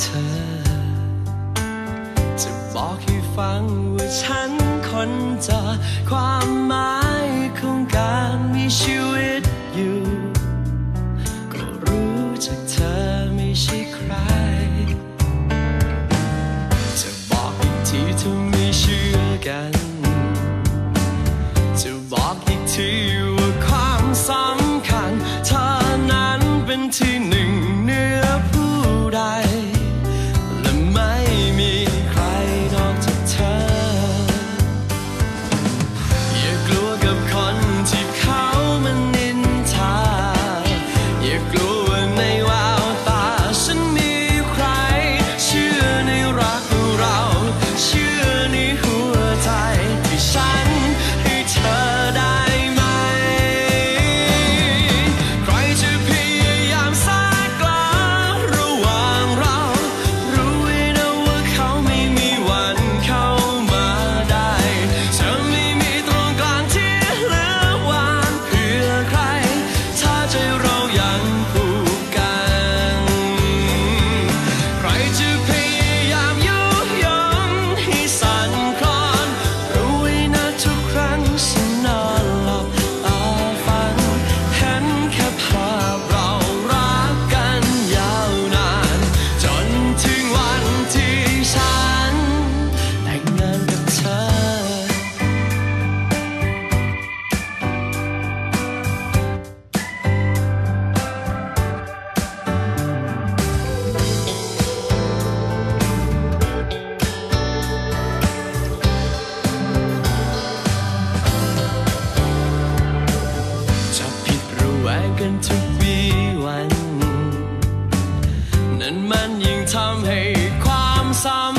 เธอ จะบอกให้ฟังว่าฉันคนจะความหมายของการมีชีวิต Nhìn 心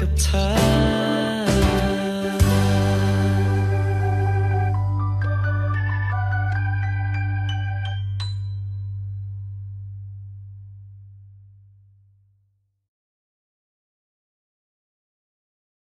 กับเธอ